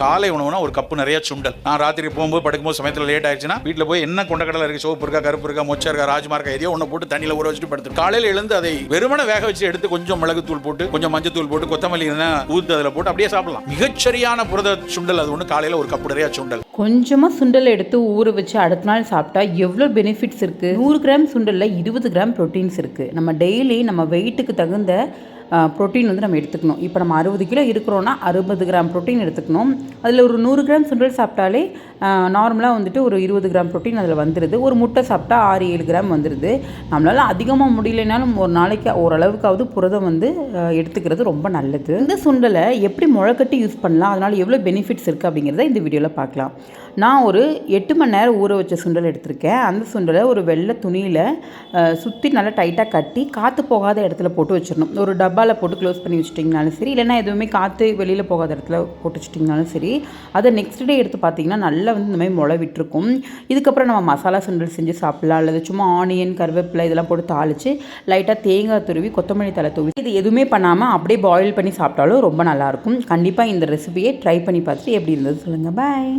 காலை உணவுனா ஒரு கப்பு நிறைய சுண்டல். நான் ராத்திரி போகும்போது படுக்கும்போது சமயத்தில் லேட் ஆயிடுச்சுன்னா வீட்டில் போய் என்ன கொண்டக்கடலை இருக்கு சோப்பு இருக்கா கருப்பு இருக்கா மொச்சா இருக்கா ராஜ்மா இருக்கா எதையோ ஒன்று போட்டு தண்ணியில் ஊற வச்சுட்டு படுத்து காலையில் எழுந்து அதை வெறுமனை வேக வச்சு எடுத்து கொஞ்சம் மிளகுத்தூள் போட்டு கொஞ்சம் மஞ்சத்தூள் போட்டு கொத்தமல்லி இருந்தா ஊத்து அதில் போட்டு அப்படியே சாப்பிடலாம். மிகச்சரியான புரத சுண்டல் அது ஒன்று காலையில் ஒரு கப்பு நிறைய சுண்டல். கொஞ்சமாக சுண்டல் எடுத்து ஊற வச்சு அடுத்த நாள் சாப்பிட்டா எவ்வளோ பெனிஃபிட்ஸ் இருக்குது நூறு கிராம் சுண்டலில் இருபது கிராம் ப்ரோட்டீன்ஸ் இருக்குது நம்ம டெய்லி நம்ம வெயிட்டுக்கு தகுந்த ப்ரோட்டீன் வந்து நம்ம எடுத்துக்கணும். இப்போ நம்ம அறுபது கிலோ இருக்கிறோன்னா அறுபது கிராம் ப்ரோட்டீன் எடுத்துக்கணும். அதில் ஒரு நூறு கிராம் சுண்டல் சாப்பிட்டாலே நார்மலாக வந்துட்டு ஒரு இருபது கிராம் ப்ரோட்டீன் அதில் வந்துடுது ஒரு முட்டை சாப்பிட்டா ஆறு ஏழு கிராம் வந்துடுது நம்மளால் அதிகமாக முடியலைனாலும் ஒரு நாளைக்கு ஓரளவுக்காவது புரதம் வந்து எடுத்துக்கிறது ரொம்ப நல்லது. இந்த சுண்டலை எப்படி முளைக்கட்டி யூஸ் பண்ணலாம்? அதனால் எவ்வளோ பெனிஃபிட்ஸ் இருக்குது அப்படிங்கிறத இந்த வீடியோவில் பார்க்கலாம். நான் ஒரு எட்டு மணி நேரம் ஊற வச்ச சுண்டல் எடுத்திருக்கேன். அந்த சுண்டலை ஒரு வெள்ளை துணியில் சுற்றி நல்லா டைட்டாக கட்டி காற்று போகாத இடத்துல போட்டு வச்சிடணும். ஒரு டப் டப்பாவில் போட்டு க்ளோஸ் பண்ணி வச்சிட்டிங்கனாலும் சரி இல்லைனா எதுவுமே காற்று வெளியில் போகாத இடத்துல போட்டு வச்சிட்டிங்கனாலும் சரி அதை நெக்ஸ்ட் டே எடுத்து பார்த்தீங்கன்னா நல்லா வந்து இந்த மாதிரி முளை விட்டுருக்கும். இதுக்கப்புறம் நம்ம மசாலா சுண்டல் செஞ்சு சாப்பிடலாம் அல்லது சும்மா ஆனியன் கருவேப்பிலை இதெல்லாம் போட்டு தாளித்து லைட்டாக தேங்காய் துருவி கொத்தமல்லி தலை தூவி இது எதுவுமே பண்ணாமல் அப்படியே பாயில் பண்ணி சாப்பிட்டாலும் ரொம்ப நல்லாயிருக்கும் கண்டிப்பாக இந்த ரெசிபியை ட்ரை பண்ணி பார்த்துட்டு எப்படி இருந்தது சொல்லுங்கள் பாய்